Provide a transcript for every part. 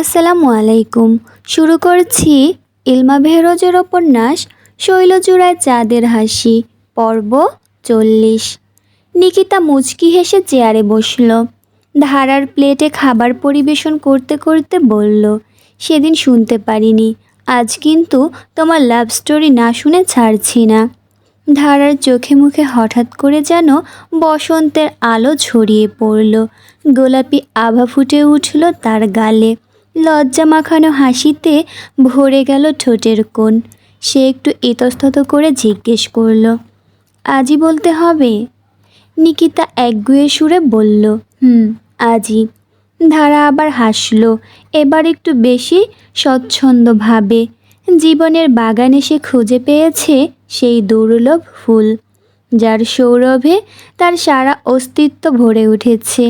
আসসালামু আলাইকুম। শুরু করছি ইলমা বেহরোজের উপন্যাস শৈলচূড়ায় চাঁদের হাসি, পর্ব চল্লিশ। নিকিতা মুচকি হেসে চেয়ারে বসল। ধারার প্লেটে খাবার পরিবেশন করতে করতে বলল, সেদিন শুনতে পারিনি, আজ কিন্তু তোমার লাভ স্টোরি না শুনে ছাড়ছি না। ধারার চোখে মুখে হঠাৎ করে যেন বসন্তের আলো ছড়িয়ে পড়ল। গোলাপি আভা ফুটে উঠল তার গালে। লজ্জা মাখানো হাসিতে ভরে গেল ঠোঁটের কোণ। সে একটু ইতস্তত করে জিজ্ঞেস করল আজই বলতে হবে? নিকিতা একগুয়ে সুরে বলল, হুম আজই ধারা আবার হাসল, এবার একটু বেশি স্বচ্ছন্দভাবে। জীবনের বাগানে সে খুঁজে পেয়েছে সেই দুর্লভ ফুল, যার সৌরভে তার সারা অস্তিত্ব ভরে উঠেছে।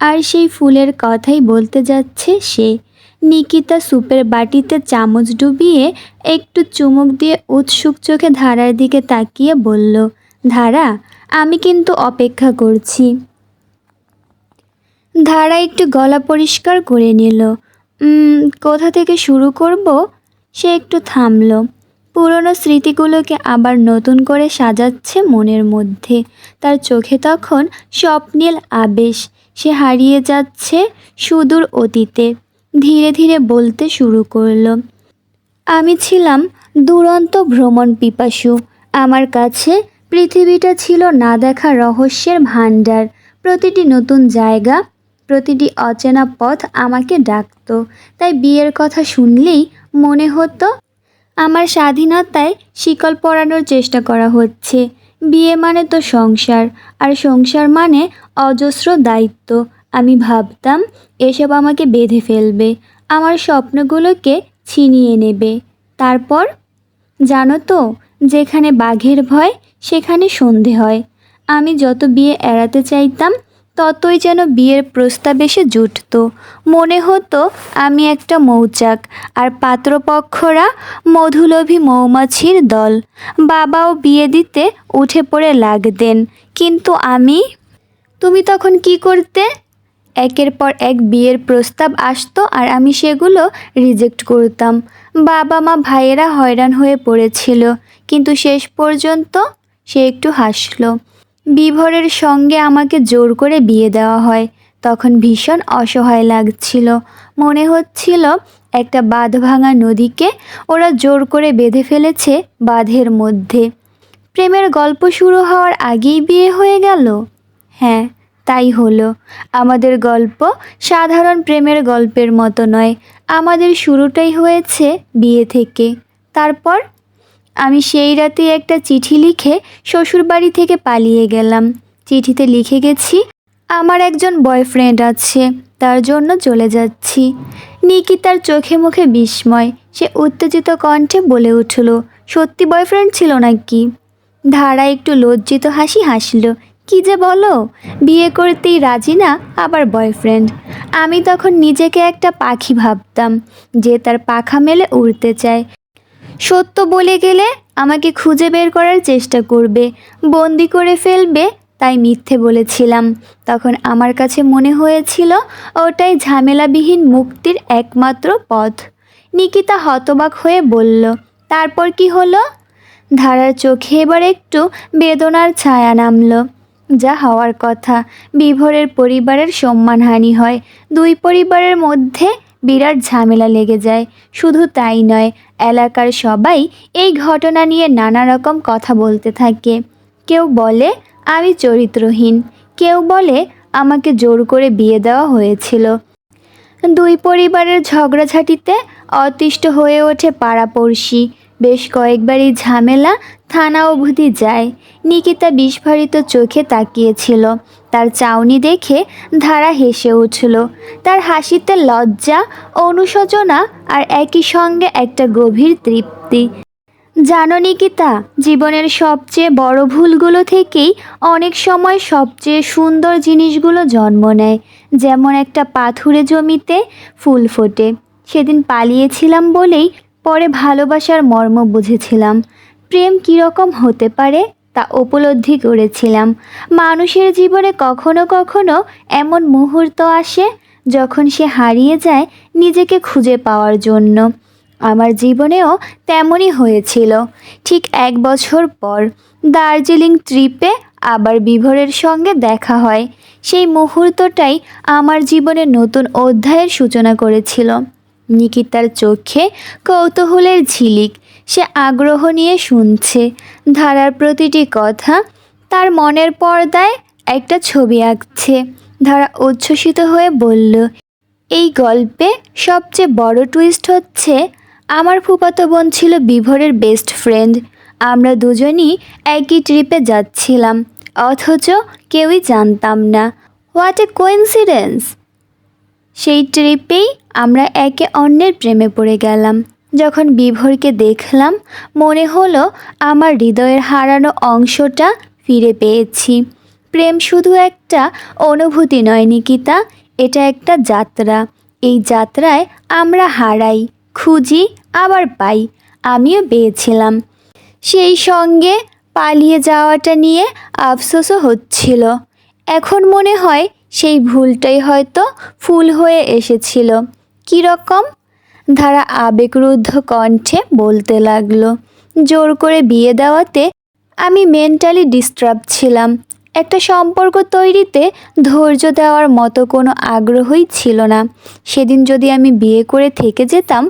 আর সেই ফুলের কথাই বলতে যাচ্ছে সে। নিকিতা সুপের বাটিতে চামচ ডুবিয়ে একটু চুমুক দিয়ে উৎসুক চোখে ধারার দিকে তাকিয়ে বলল, ধারা, আমি কিন্তু অপেক্ষা করছি। ধারা একটু গলা পরিষ্কার করে নিল কোথা থেকে শুরু করব? সে একটু থামলো, পুরনো স্মৃতিগুলোকে আবার নতুন করে সাজাচ্ছে মনের মধ্যে। তার চোখে তখন স্বপ্নীল আবেশ, সে হারিয়ে যাচ্ছে সুদূর অতীতে। ধীরে ধীরে বলতে শুরু করল, আমি ছিলাম দুরন্ত ভ্রমণ পিপাসু। আমার কাছে পৃথিবীটা ছিল না দেখা রহস্যের ভাণ্ডার। প্রতিটি নতুন জায়গা, প্রতিটি অচেনা পথ আমাকে ডাকতো। তাই বিয়ের কথা শুনলেই মনে হতো আমার স্বাধীনতায় শিকল পরানোর চেষ্টা করা হচ্ছে। বিয়ে মানে তো সংসার, আর সংসার মানে অজস্র দায়িত্ব। আমি ভাবতাম, এসব আমাকে বেঁধে ফেলবে, আমার স্বপ্নগুলোকে ছিনিয়ে নেবে। তারপর, জানো তো, যেখানে বাঘের ভয়, সেখানে সন্ধে হয়। আমি যত বিয়ে এড়াতে চাইতাম, ততই যেন বিয়ের প্রস্তাব এসে জুটত। মনে হতো, আমি একটা মৌচাক, আর পাত্রপক্ষরা মধুলোভী মৌমাছির দল। বাবাও বিয়ে দিতে উঠে পড়ে লাগতেন, কিন্তু আমি তুমি তখন কি করতে? একের পর এক বিয়ের প্রস্তাব আসতো আর আমি সেগুলো রিজেক্ট করতাম। বাবা মা ভাইয়েরা হয়রান হয়ে পড়েছিল, কিন্তু শেষ পর্যন্ত সে একটু হাসলো। বিভোরের সঙ্গে আমাকে জোর করে বিয়ে দেওয়া হয়, তখন ভীষণ অসহায় লাগছিল। মনে হচ্ছিল একটা বাঁধ ভাঙা নদীকে ওরা জোর করে বেঁধে ফেলেছে বাঁধের মধ্যে। প্রেমের গল্প শুরু হওয়ার আগেই বিয়ে হয়ে গেল? হ্যাঁ। তাই হলো। আমাদের গল্প সাধারণ প্রেমের গল্পের মতো নয়। আমাদের শুরুটাই হয়েছে বিয়ে থেকে। তারপর আমি সেই রাতে একটা চিঠি লিখে শ্বশুরবাড়ি থেকে পালিয়ে গেলাম। চিঠিতে লিখে গেছি, আমার একজন বয়ফ্রেন্ড আছে, তার জন্য চলে যাচ্ছি। নিকিতার চোখে মুখে বিস্ময়, সে উত্তেজিত কণ্ঠে বলে উঠল, সত্যি বয়ফ্রেন্ড ছিল নাকি? ধারা একটু লজ্জিত হাসি হাসল কি যে বলো? বিয়ে করতেই রাজি না আবার বয়ফ্রেন্ড আমি তখন নিজেকে একটা পাখি ভাবতাম, যে তার পাখা মেলে উড়তে চায়। সত্য বলে গেলে আমাকে খুঁজে বের করার চেষ্টা করবে, বন্দি করে ফেলবে, তাই মিথ্যে বলেছিলাম। তখন আমার কাছে মনে হয়েছিল, ওটাই ঝামেলাবিহীন মুক্তির একমাত্র পথ। নিকিতা হতবাক হয়ে বলল, তারপর কি হলো? ধারার চোখে এবার একটু বেদনার ছায়া নামলো। যা হওয়ার কথা। বিভোরের পরিবারের সম্মানহানি হয়। দুই পরিবারের মধ্যে বিরাট ঝামেলা লেগে যায়। শুধু তাই নয়, এলাকার সবাই এই ঘটনা নিয়ে নানা রকম কথা বলতে থাকে। কেউ বলে, আমি চরিত্রহীন। কেউ বলে, আমাকে জোর করে বিয়ে দেওয়া হয়েছিল। দুই পরিবারের ঝগড়াঝাটিতে অতিষ্ঠ হয়ে ওঠে পাড়াপড়শি। বেশ কয়েকবারই ঝামেলা থানা অবধি যায়। নিকিতা বিস্ফারিত চোখে তাকিয়েছিল। তার চাউনি দেখে ধারা হেসে উঠল। তার হাসিতে লজ্জা, অনুশোচনা আর একই সঙ্গে একটা গভীর তৃপ্তি। জানো নিকিতা, জীবনের সবচেয়ে বড় ভুলগুলো থেকেই অনেক সময় সবচেয়ে সুন্দর জিনিসগুলো জন্ম নেয়। যেমন একটা পাথুরে জমিতে ফুল ফোটে। সেদিন পালিয়েছিলাম বলেই পরে ভালোবাসার মর্ম বুঝেছিলাম। প্রেম কীরকম হতে পারে তা উপলব্ধি করেছিলাম। মানুষের জীবনে কখনো কখনো এমন মুহূর্ত আসে যখন সে হারিয়ে যায় নিজেকে খুঁজে পাওয়ার জন্য। আমার জীবনেও তেমনই হয়েছিল। ঠিক এক বছর পর দার্জিলিং ট্রিপে আবার বিভোরের সঙ্গে দেখা হয়। সেই মুহূর্তটাই আমার জীবনে নতুন অধ্যায়ের সূচনা করেছিল। নিকিতার চোখে কৌতূহলের ঝিলিক। সে আগ্রহ নিয়ে শুনছে। ধারার প্রতিটি কথা তার মনের পর্দায় একটা ছবি আঁকছে। ধারা উচ্ছ্বসিত হয়ে বলল, এই গল্পে সবচেয়ে বড় টুইস্ট হচ্ছে, আমার ফুফাতো বোন ছিল বিভোরের বেস্ট ফ্রেন্ড আমরা দুজনই একই ট্রিপে যাচ্ছিলাম, অথচ কেউই জানতাম না। হোয়াট এ কোইন্সিডেন্স সেই ট্রিপেই আমরা একে অন্যের প্রেমে পড়ে গেলাম। যখন বিভোরকে দেখলাম, মনে হলো আমার হৃদয়ের হারানো অংশটা ফিরে পেয়েছি। প্রেম শুধু একটা অনুভূতি নয়, নিকিতা, এটা একটা যাত্রা। এই যাত্রায় আমরা হারাই, খুঁজি, আবার পাই। আমিও পেয়েছিলাম। সেই সঙ্গে পালিয়ে যাওয়াটা নিয়ে আফসোসও হচ্ছিল। এখন মনে হয় সেই ভুলটাই হয়তো ফুল হয়ে এসেছিল। কীরকম ধারা আবেগরুদ্ধ কণ্ঠে বলতে লাগল, জোর করে বিয়ে দেওয়াতে আমি মেন্টালি ডিস্টার্ব ছিলাম। একটা সম্পর্ক তৈরিতে ধৈর্য দেওয়ার মতো কোনো আগ্রহই ছিল না। সেদিন যদি আমি বিয়ে করে থেকে যেতাম,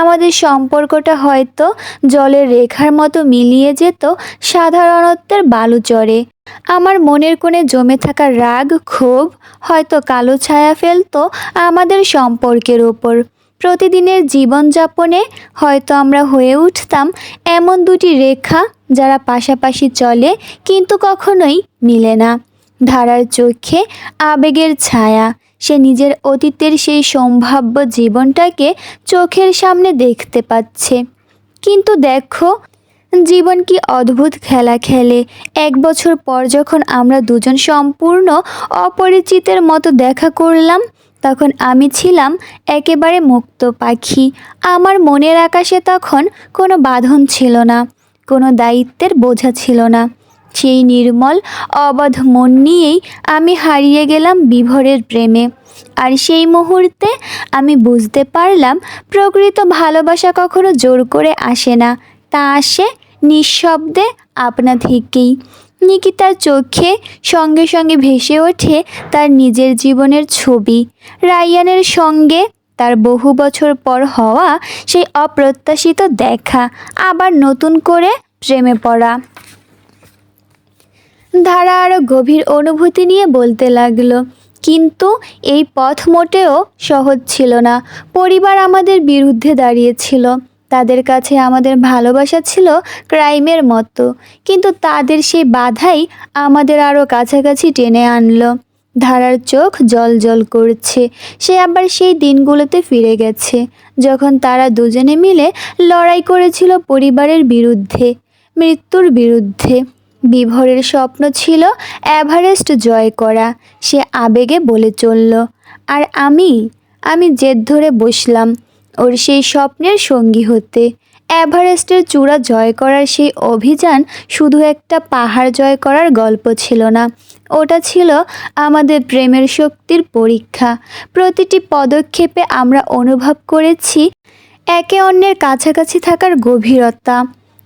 আমাদের সম্পর্কটা হয়তো জলের রেখার মতো মিলিয়ে যেত সাধারণত্বের বালুচরে। আমার মনের কোণে জমে থাকা রাগ, ক্ষোভ হয়তো কালো ছায়া ফেলতো আমাদের সম্পর্কের ওপর প্রতিদিনের জীবনযাপনে হয়তো আমরা হয়ে উঠতাম এমন দুটি রেখা যারা পাশাপাশি চলে কিন্তু কখনোই মিলে না। ধারার চোখে আবেগের ছায়া, সে নিজের অতীতের সেই সম্ভাব্য জীবনটাকে চোখের সামনে দেখতে পাচ্ছে। কিন্তু দেখো জীবন কি অদ্ভুত খেলা খেলে? এক বছর পর যখন আমরা দুজন সম্পূর্ণ অপরিচিতের মতো দেখা করলাম, তখন আমি ছিলাম একেবারে মুক্ত পাখি। আমার মনের আকাশে তখন কোনো বাঁধন ছিল না, কোনো দায়িত্বের বোঝা ছিল না। সেই নির্মল, অবাধ মন নিয়েই আমি হারিয়ে গেলাম বিভোরের প্রেমে। আর সেই মুহূর্তে আমি বুঝতে পারলাম, প্রকৃত ভালোবাসা কখনো জোর করে আসে না, তা আসে নিঃশব্দে আপনা থেকেই নিকিতার চোখে সঙ্গে সঙ্গে ভেসে ওঠে তার নিজের জীবনের ছবি। রায়ানের সঙ্গে তার বহু বছর পর হওয়া সেই অপ্রত্যাশিত দেখা আবার নতুন করে প্রেমে পড়া। ধারা আরও গভীর অনুভূতি নিয়ে বলতে লাগল, কিন্তু এই পথ মোটেও সহজ ছিল না। পরিবার আমাদের বিরুদ্ধে দাঁড়িয়েছিল। তাদের কাছে আমাদের ভালোবাসা ছিল ক্রাইমের মতো, কিন্তু তাদের সেই বাধাই আমাদের আরও কাছাকাছি টেনে আনলো। ধারার চোখ জল জল করছে, সে আবার সেই দিনগুলোতে ফিরে গেছে, যখন তারা দুজনে মিলে লড়াই করেছিল পরিবারের বিরুদ্ধে, মৃত্যুর বিরুদ্ধে। বিভোরের স্বপ্ন ছিল এভারেস্ট জয় করা, সে আবেগে বলে চলল, আর আমি? আমি জেদ ধরে বসলাম ওর সেই স্বপ্নের সঙ্গী হতে। এভারেস্টের চূড়া জয় করার সেই অভিযান শুধু একটা পাহাড় জয় করার গল্প ছিল না। ওটা ছিল আমাদের প্রেমের শক্তির পরীক্ষা। প্রতিটি পদক্ষেপে আমরা অনুভব করেছি একে অন্যের কাছাকাছি থাকার গভীরতা।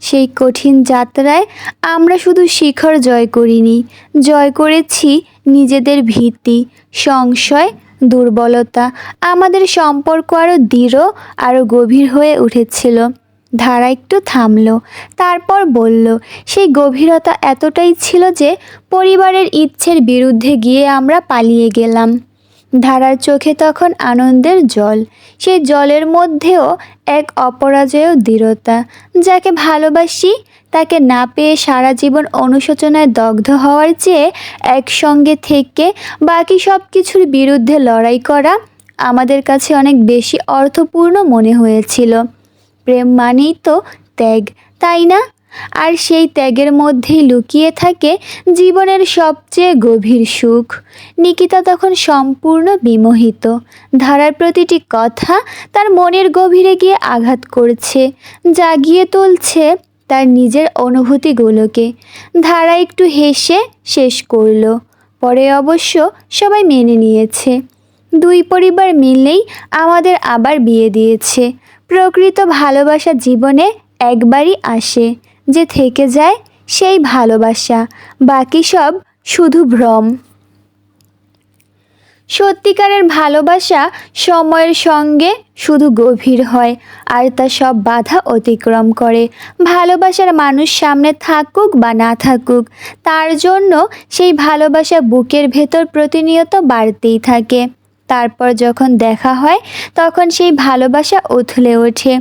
সেই কঠিন যাত্রায় আমরা শুধু শিখর জয় করিনি, জয় করেছি নিজেদের ভীতি, সংশয় দুর্বলতা আমাদের সম্পর্ক আরও দৃঢ় আরও গভীর হয়ে উঠেছিল। ধারা একটু থামল, তারপর বলল, সেই গভীরতা এতটাই ছিল যে পরিবারের ইচ্ছের বিরুদ্ধে গিয়ে আমরা পালিয়ে গেলাম। ধারার চোখে তখন আনন্দের জল, সেই জলের মধ্যেও এক অপরাজয় দৃঢ়তা, যাকে ভালোবাসি তাকে না পেয়ে সারা জীবন অনুশোচনায় দগ্ধ হওয়ার চেয়ে একসঙ্গে থেকে বাকি সব কিছুর বিরুদ্ধে লড়াই করা আমাদের কাছে অনেক বেশি অর্থপূর্ণ মনে হয়েছিল। প্রেম মানেই তো ত্যাগ, তাই না? আর সেই ত্যাগের মধ্যেই লুকিয়ে থাকে জীবনের সবচেয়ে গভীর সুখ। নিকিতা তখন সম্পূর্ণ বিমোহিত। ধারার প্রতিটি কথা তার মনের গভীরে গিয়ে আঘাত করছে, জাগিয়ে তুলছে। তার নিজের অনুভূতিগুলোকে। ধারা একটু হেসে শেষ করল। পরে অবশ্য সবাই মেনে নিয়েছে। দুই পরিবার মিলেই আমাদের আবার বিয়ে দিয়েছে। প্রকৃত ভালোবাসা জীবনে একবারই আসে। যে থেকে যায় সেই ভালোবাসা। বাকি সব শুধু ভ্রম। সত্যিকারের ভালোবাসা সময়ের সঙ্গে শুধু গভীর হয়, আর তা সব বাধা অতিক্রম করে। ভালোবাসার মানুষ সামনে থাকুক বা না থাকুক, তার জন্য সেই ভালোবাসা বুকের ভেতর প্রতিনিয়ত বাড়তেই থাকে। তারপর যখন দেখা হয়, তখন সেই ভালোবাসা উথলে ওঠে,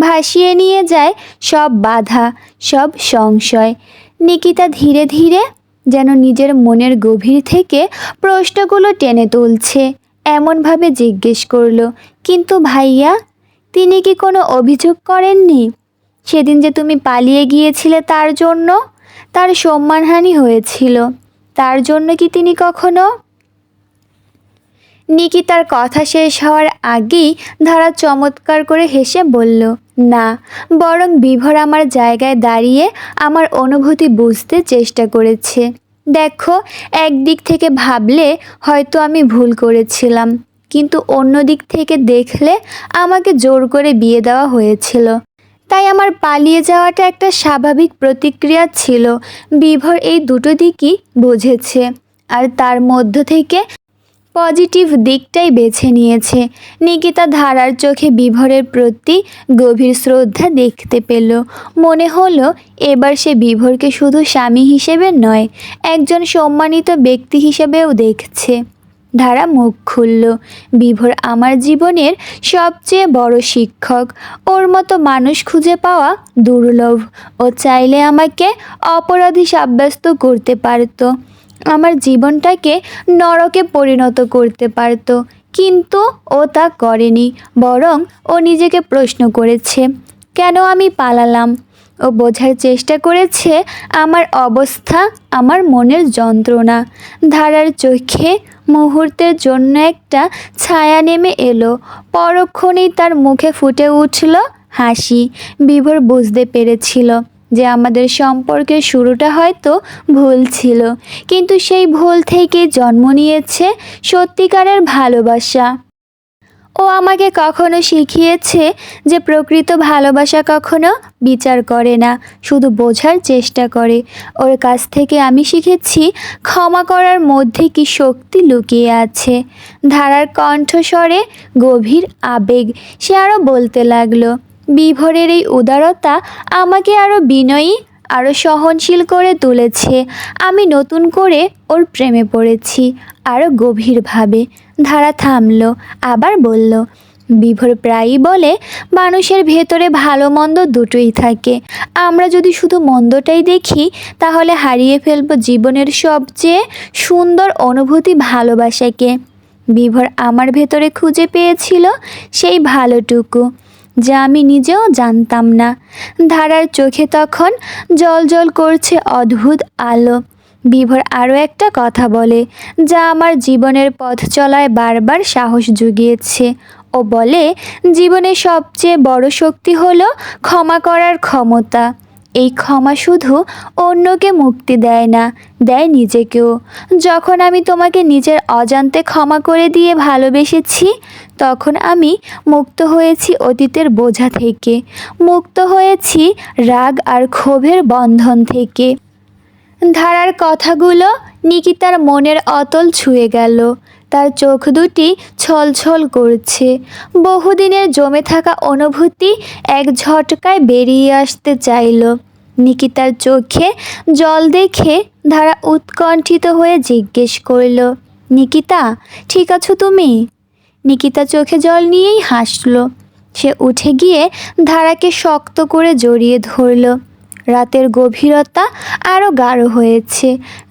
ভাসিয়ে নিয়ে যায় সব বাধা, সব সংশয়। নিকিতা ধীরে ধীরে যেন নিজের মনের গভীর থেকে প্রশ্নগুলো টেনে তুলছে। এমনভাবে জিজ্ঞেস করল, কিন্তু ভাইয়া, তিনি কি কোনো অভিযোগ করেননি? সেদিন যে তুমি পালিয়ে গিয়েছিলে তার জন্য, তার সম্মানহানি হয়েছিল। তার জন্য কি তিনি কখনো? নিকি তার কথা শেষ হওয়ার আগেই ধারা চমৎকার করে হেসে বলল না, বরং বিভোর আমার জায়গায় দাঁড়িয়ে আমার অনুভূতি বুঝতে চেষ্টা করেছে। দেখো, একদিক থেকে ভাবলে হয়তো আমি ভুল করেছিলাম, কিন্তু অন্য দিক থেকে দেখলে আমাকে জোর করে বিয়ে দেওয়া হয়েছিল। তাই আমার পালিয়ে যাওয়াটা একটা স্বাভাবিক প্রতিক্রিয়া ছিল। বিভোর এই দুটো দিকই বুঝেছে, আর তার মধ্য থেকে পজিটিভ দিকটাই বেছে নিয়েছে। নিকিতা ধারার চোখে বিভোরের প্রতি গভীর শ্রদ্ধা দেখতে পেল। মনে হলো, এবার সে বিভোরকে শুধু স্বামী হিসেবে নয়, একজন সম্মানিত ব্যক্তি হিসেবেও দেখছে। ধারা মুখ খুলল। বিভোর আমার জীবনের সবচেয়ে বড় শিক্ষক। ওর মতো মানুষ খুঁজে পাওয়া দুর্লভ। ও চাইলে আমাকে অপরাধী সাব্যস্ত করতে পারতো। আমার জীবনটাকে নরকে পরিণত করতে পারত, কিন্তু ও তা করেনি, বরং ও নিজেকে প্রশ্ন করেছে, কেন আমি পালালাম? ও বোঝার চেষ্টা করেছে, আমার অবস্থা, আমার মনের যন্ত্রণা। ধারার চোখে মুহূর্তের জন্য একটা ছায়া নেমে এলো, পরক্ষণেই তার মুখে ফুটে উঠল হাসি, বিভোর বুঝতে পেরেছিল। যে আমাদের সম্পর্কের শুরুটা হয়তো ভুল ছিল। কিন্তু সেই ভুল থেকে জন্ম নিয়েছে সত্যিকারের ভালোবাসা। ও আমাকে কখনো শিখিয়েছে যে প্রকৃত ভালোবাসা কখনো বিচার করে না, শুধু বোঝার চেষ্টা করে। ওর কাছ থেকে আমি শিখেছি ক্ষমা করার মধ্যে কি শক্তি লুকিয়ে আছে। ধারার কণ্ঠস্বরে গভীর আবেগ, সে আরও বলতে লাগল বিভোরের এই উদারতা আমাকে আরও বিনয়ী আরও সহনশীল করে তুলেছে। আমি নতুন করে ওর প্রেমে পড়েছি আরও গভীরভাবে। ধারা থামল, আবার বলল, বিভোর প্রায়ই বলে, মানুষের ভেতরে ভালো মন্দ দুটোই থাকে। আমরা যদি শুধু মন্দটাই দেখি, তাহলে হারিয়ে ফেলব জীবনের সবচেয়ে সুন্দর অনুভূতি ভালোবাসাকে। বিভোর আমার ভেতরে খুঁজে পেয়েছিল সেই ভালোটুকু। যা আমি নিজেও জানতাম না। ধারার চোখে তখন জল জল করছে অদ্ভুত আলো। বিভোর আরও একটা কথা বলে, যা আমার জীবনের পথ চলায় বারবার সাহস জুগিয়েছে। ও বলে, জীবনের সবচেয়ে বড় শক্তি হলো ক্ষমা করার ক্ষমতা। এই ক্ষমা শুধু অন্যকে মুক্তি দেয় না, দেয় নিজেকেও। যখন আমি তোমাকে নিজের অজান্তে ক্ষমা করে দিয়ে ভালোবেসেছি, তখন আমি মুক্ত হয়েছি অতীতের বোঝা থেকে। মুক্ত হয়েছি রাগ আর ক্ষোভের বন্ধন থেকে। ধারার কথাগুলো নিকিতার মনের অতল ছুঁয়ে গেল। তার চোখ দুটি ছলছল করছে। বহুদিনের জমে থাকা অনুভূতি এক ঝটকায় বেরিয়ে আসতে চাইল। নিকিতার চোখে জল দেখে ধারা উৎকণ্ঠিত হয়ে জিজ্ঞেস করল, নিকিতা, ঠিক আছো তুমি? নিকিতা চোখে জল নিয়েই হাসল। সে উঠে গিয়ে ধারাকে শক্ত করে জড়িয়ে ধরল। রাতের গভীরতা আরও গাঢ় হয়েছে।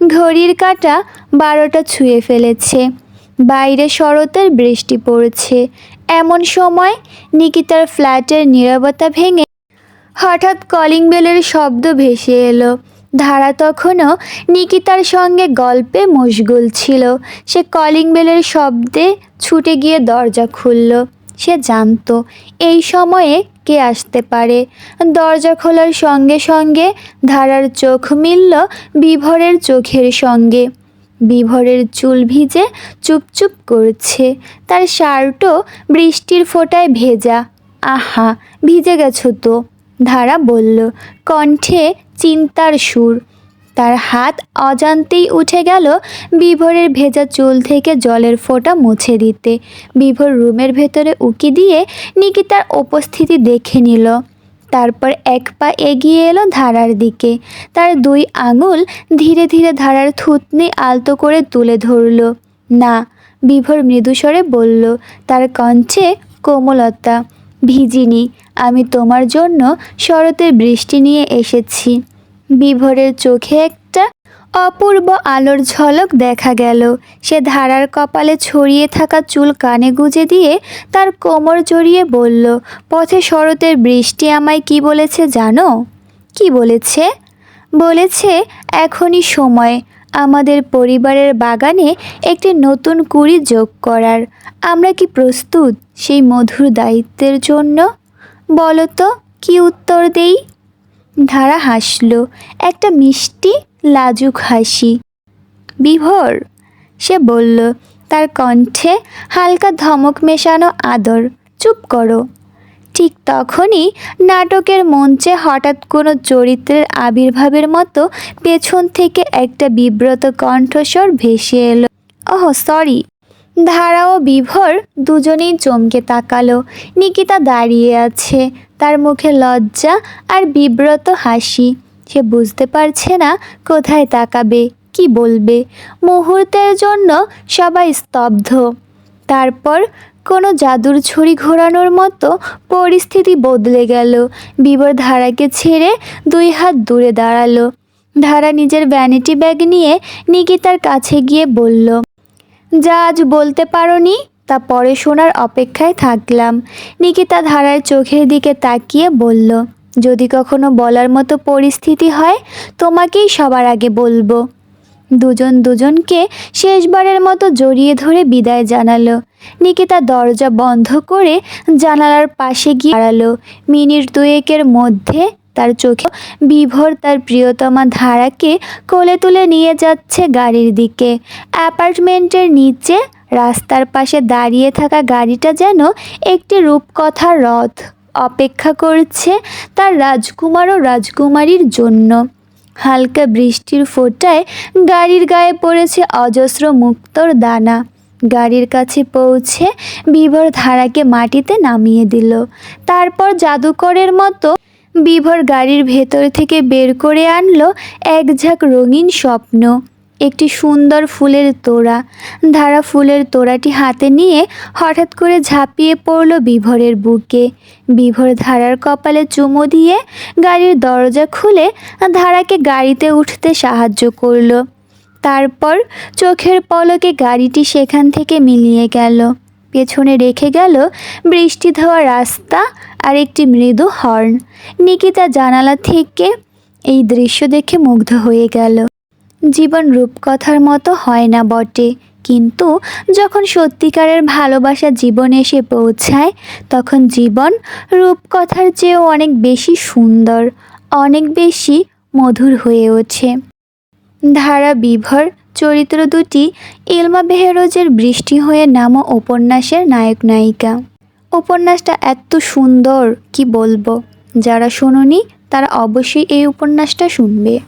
ঘড়ির কাঁটা বারোটা ছুঁয়ে ফেলেছে। বাইরে শরতের বৃষ্টি পড়ছে। এমন সময় নিকিতার ফ্ল্যাটের নীরবতা ভেঙে হঠাৎ কলিং বেলের শব্দ ভেসে এলো। ধারা তখনও নিকিতার সঙ্গে গল্পে মশগুল ছিল। সে কলিং বেলের শব্দে ছুটে গিয়ে দরজা খুলল। সে জানতো, এই সময়ে কে আসতে পারে। দরজা খোলার সঙ্গে সঙ্গে ধারার চোখ মিলল বিভোরের চোখের সঙ্গে। বিভরের চুল ভিজে চুপচুপ করছে। তার শার্টও বৃষ্টির ফোঁটায় ভেজা। আহা, ভিজে গেছো তো, ধারা বলল। কণ্ঠে চিন্তার সুর। তার হাত অজান্তেই উঠে গেল বিভোরের ভেজা চুল থেকে জলের ফোঁটা মুছে দিতে। বিভোর রুমের ভেতরে উকি দিয়ে নিকিতার উপস্থিতি দেখে নিল। তারপর এক পা এগিয়ে এলো ধারার দিকে। তার দুই আঙুল ধীরে ধীরে ধারার থুতনি আলতো করে তুলে ধরল। না, বিভোর মৃদুস্বরে বলল। তার কণ্ঠে কোমলতা, ভিজিনি, আমি তোমার জন্য শরতের বৃষ্টি নিয়ে এসেছি। বিভোরের চোখে একটা অপূর্ব আলোর ঝলক দেখা গেল। সে ধারার কপালে ছড়িয়ে থাকা চুল কানে গুজে দিয়ে তার কোমর জড়িয়ে বলল, পথে শরতের বৃষ্টি আমায় কি বলেছে জানো? কি বলেছে? বলেছে এখনই সময়। আমাদের পরিবারের বাগানে একটি নতুন কুড়ি যোগ করার। আমরা কি প্রস্তুত সেই মধুর দায়িত্বের জন্য? বলো তো, কি উত্তর দেই? ধারা হাসল, একটা মিষ্টি লাজুক হাসি। বিভোর, সে বলল, তার কণ্ঠে হালকা ধমক মেশানো আদর, চুপ করো। ঠিক তখনই নাটকের মঞ্চে হঠাৎ কোনো চরিত্রের আবির্ভাবের মতো পেছন থেকে একটা বিব্রত কণ্ঠস্বর ভেসে এলো। Oh, sorry. ধারা ও বিভোর দুজনেই চমকে তাকালো। নিকিতা দাঁড়িয়ে আছে, তার মুখে লজ্জা আর বিব্রত হাসি। সে বুঝতে পারছে না কোথায় তাকাবে, কি বলবে। মুহূর্তের জন্য সবাই স্তব্ধ। তারপর কোনো জাদুর ছড়ি ঘোরানোর মতো পরিস্থিতি বদলে গেল। বিবর ধারাকে ছেড়ে দুই হাত দূরে দাঁড়াল। ধারা নিজের ভ্যানিটি ব্যাগ নিয়ে নিকিতার কাছে গিয়ে বলল, যা আজ বলতে পারোনি, তা পরে শোনার অপেক্ষায় থাকলাম। নিকিতা ধারার চোখের দিকে তাকিয়ে বলল যদি কখনো বলার মতো পরিস্থিতি হয়, তোমাকেই সবার আগে বলব। দুজন দুজনকে শেষবারের মতো জড়িয়ে ধরে বিদায় জানালো। নিকিতা দরজা বন্ধ করে জানালার পাশে গিয়ে দাঁড়াল। মিনিট দুয়েকের মধ্যে তার চোখে বিভোর তার প্রিয়তমা ধারাকে কোলে তুলে নিয়ে যাচ্ছে গাড়ির দিকে। অ্যাপার্টমেন্টের নিচে রাস্তার পাশে দাঁড়িয়ে থাকা গাড়িটা যেন একটি রূপকথার রথ। অপেক্ষা করছে তার রাজকুমার ও রাজকুমারীর জন্য। হালকা বৃষ্টির ফোঁটায় গাড়ির গায়ে পড়েছে অজস্র মুক্তর দানা। গাড়ির কাছে পৌঁছে বিভোর ধারাকে মাটিতে নামিয়ে দিল। তারপর জাদুকরের মতো বিভোর গাড়ির ভেতর থেকে বের করে আনলো এক ঝাঁক রঙিন স্বপ্ন। একটি সুন্দর ফুলের তোড়া। ধারা ফুলের তোড়াটি হাতে নিয়ে হঠাৎ করে ঝাঁপিয়ে পড়ল বিভোরের বুকে। বিভোর ধারার কপালে চুমু দিয়ে গাড়ির দরজা খুলে ধারাকে গাড়িতে উঠতে সাহায্য করল। তারপর চোখের পলকে গাড়িটি সেখান থেকে মিলিয়ে গেল। পেছনে রেখে গেল বৃষ্টি ধোয়া রাস্তা আর একটি মৃদু হর্ন। নিকিতা জানালা থেকে এই দৃশ্য দেখে মুগ্ধ হয়ে গেল। জীবন রূপকথার মতো হয় না বটে। কিন্তু যখন সত্যিকারের ভালোবাসা জীবনে এসে পৌঁছায়, তখন জীবন রূপকথার চেয়েও অনেক বেশি সুন্দর, অনেক বেশি মধুর হয়ে ওঠে। ধারা বিভর চরিত্র দুটি ইলমা বেহেরোজের বৃষ্টি হয়ে নামো উপন্যাসের নায়ক নায়িকা। উপন্যাসটা এত সুন্দর, কি বলব? যারা শোনোনি তারা অবশ্যই এই উপন্যাসটা শুনবে।